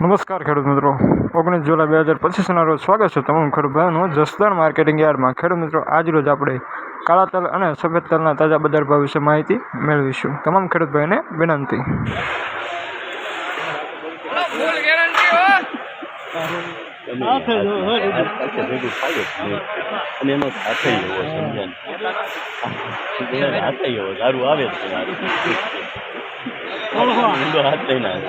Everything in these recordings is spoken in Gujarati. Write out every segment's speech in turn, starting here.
નમસ્કાર ખેડૂત મિત્રો. ઓગણીસ જુલાઈ બે હજાર પચીસના રોજ સ્વાગત છે તમામ ખેડૂત ભાઈઓનું. જસદણ માર્કેટિંગ યાર્ડમાં ખેડૂત મિત્રો આજ રોજ આપણે કાળા તલ અને સફેદ તલના તાજા બજાર ભાવ વિશે માહિતી મેળવીશું. તમામ ખેડૂત ભાઈને વિનંતી. અને એનો હાથે એવો સમજ્યા ને એવો દારૂ આવે છે હાથ લઈને આવે.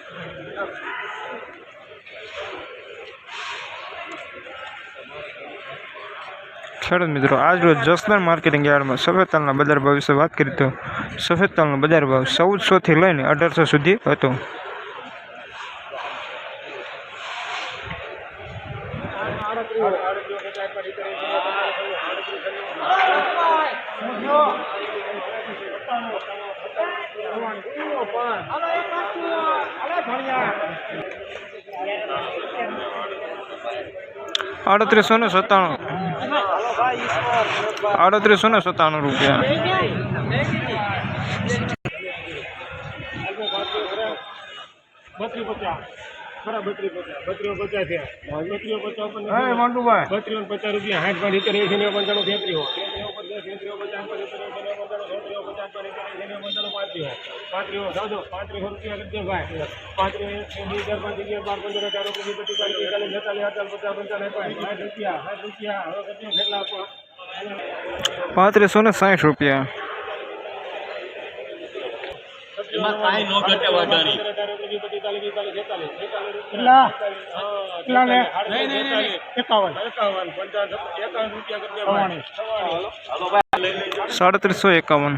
ખેડૂત મિત્રો, આજ રોજ જસદણ માર્કેટિંગ યાર્ડમાં સફેદ તલના બજાર ભાવ વિશે વાત કરી તો સફેદ તલનો બજાર ભાવ ચૌદસોથી લઈને અઢારસો સુધી હતો. અડત્રીસો ને સત્તાણું. આડત્રીસો ને સત્તાણું રૂપિયા. પચાસ. ખરા બત્રી પચાસ. બત્રીઓ પચાસ થયા બત્રીઓ પચાસ ઉપર બત્રીઓ પચાસ રૂપિયા. હાથ પાંચ રીતે એસી ને પંચાણું તેત્રીઓ તેત્રીઓ પચાસ પર પંચાણું પચાસ પર પંચાણું પાંત્રીઓ પાંત્રીઓ જાજો પાંત્રીસો રૂપિયા કરજો ભાઈ પાંત્રીઓ બે હજાર પાંચ અગિયાર બાર પંદર અઢાર ઓગણીસ પચીસ ચાલીસ ચાલીસ છેતાલીસ અડતાલીસ પચાસ પંચાવન સાઠ રૂપિયા સાઠ રૂપિયા હવે કેટલું કેટલા આપો પાંત્રીસો ને સાઠ રૂપિયા એમાં કાંઈ ન ઘટે વાઘાણી એકાવન સાડત્રીસો એકાવન